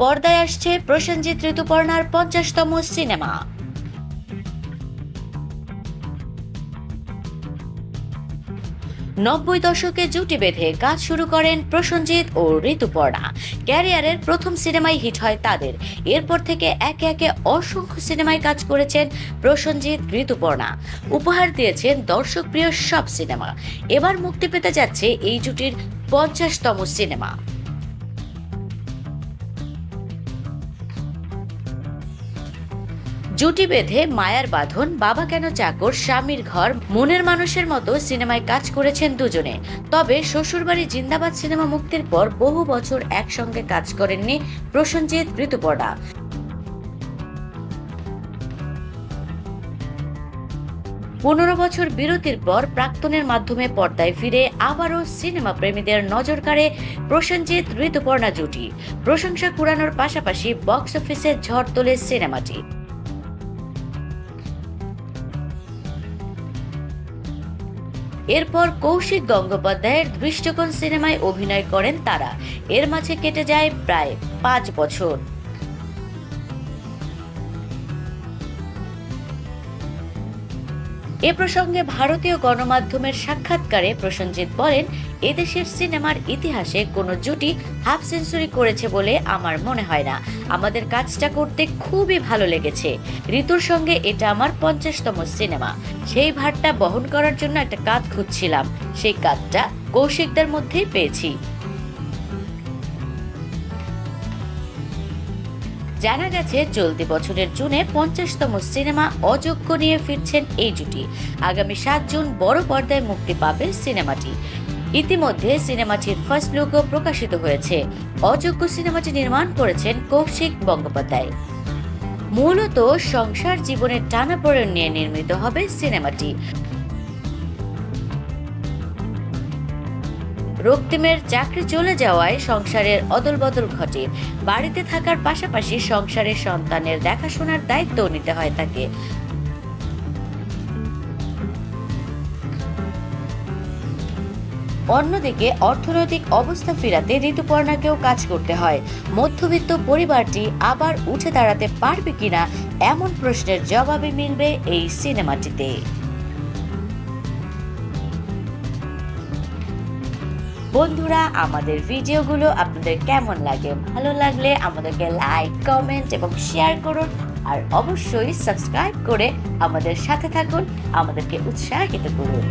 পর্দায় আসছে প্রসেনজিৎ ঋতুপর্ণার পঞ্চাশতম সিনেমা। নব্বই দশকে জুটি বেঁধে কাজ শুরু করেন প্রসেনজিৎ ও ঋতুপর্ণা। ক্যারিয়ারের প্রথম সিনেমাই হিট হয় তাদের। এরপর থেকে একে একে অসংখ্য সিনেমায় কাজ করেছেন প্রসেনজিৎ ঋতুপর্ণা। উপহার দিয়েছেন দর্শকপ্রিয় সব সিনেমা। এবার মুক্তি পেতে যাচ্ছে এই জুটির পঞ্চাশতম সিনেমা। জুটি বেঁধে মায়ার বাঁধন, বাবা কেন চাকর, স্বামীর ঘর, মনের মানুষের মতো সিনেমায় কাজ করেছেন দুজনে। তবে শ্বশুরবাড়ি জিন্দাবাদ সিনেমা মুক্তির পর বহু বছর একসঙ্গে কাজ করেননি প্রসেনজিৎ ঋতুপর্ণা। পনেরো বছর বিরতির পর প্রাক্তনের মাধ্যমে পর্দায় ফিরে আবারও সিনেমা প্রেমীদের নজর কাড়ে প্রসেনজিৎ ঋতুপর্ণা জুটি। প্রশংসা কুড়ানোর পাশাপাশি বক্স অফিসে ঝড় তোলে সিনেমাটি। এরপর কৌশিক গঙ্গোপাধ্যায়ের দৃষ্টকোণ সিনেমায় অভিনয় করেন তারা। এর মাঝে কেটে যায় প্রায় পাঁচ বছর। এ প্রসঙ্গে ভারতীয় গণমাধ্যমের সাক্ষাৎকারে প্রসেনজিৎ বলেন, এদেশের সিনেমার ইতিহাসে কোনো জুটি হাফ সেঞ্চুরি করেছে বলে আমার মনে হয় না। আমাদের কাজটা করতে খুবই ভালো লেগেছে। ঋতুর সঙ্গে এটা আমার পঞ্চাশতম সিনেমা। সেই ভারটা বহন করার জন্য একটা কাজ খুঁজছিলাম। সেই কাজটা কৌশিকদের মধ্যেই পেয়েছি। জানা গেছে, চলতি বছরের জুনে পঞ্চাশতম সিনেমা অযোগ্য নিয়ে ফিরছেন এই জুটি। আগামী সাত জুন বড় পর্দায় মুক্তি পাবে সিনেমাটি। ইতিমধ্যে সিনেমাটির ফার্স্ট লুকও প্রকাশিত হয়েছে। অযোগ্য সিনেমাটি নির্মাণ করেছেন কৌশিক বন্দ্যোপাধ্যায়। মূলত সংসার জীবনের টানাপোড়েন নিয়ে নির্মিত হবে সিনেমাটি। রক্তিমের চাকরি চলে যাওয়ায় সংসারের অদলবদল ঘটে। বাড়িতে থাকার পাশাপাশি সংসারের সন্তানের দেখাশোনার দায়িত্ব নিতে হয় তাকে। অন্যদিকে অর্থনৈতিক অবস্থা ফিরাতে ঋতুপর্ণাকেও কাজ করতে হয়। মধ্যবিত্ত পরিবারটি আবার উঠে দাঁড়াতে পারবে কিনা এমন প্রশ্নের জবাবে মিলবে এই সিনেমাটিতে। বন্ধুরা, আমাদের ভিডিওগুলো আপনাদের কেমন লাগে? ভালো লাগলে আমাদেরকে লাইক কমেন্ট এবং শেয়ার করুন। আর অবশ্যই সাবস্ক্রাইব করে আমাদের সাথে থাকুন, আমাদেরকে উৎসাহিত করুন।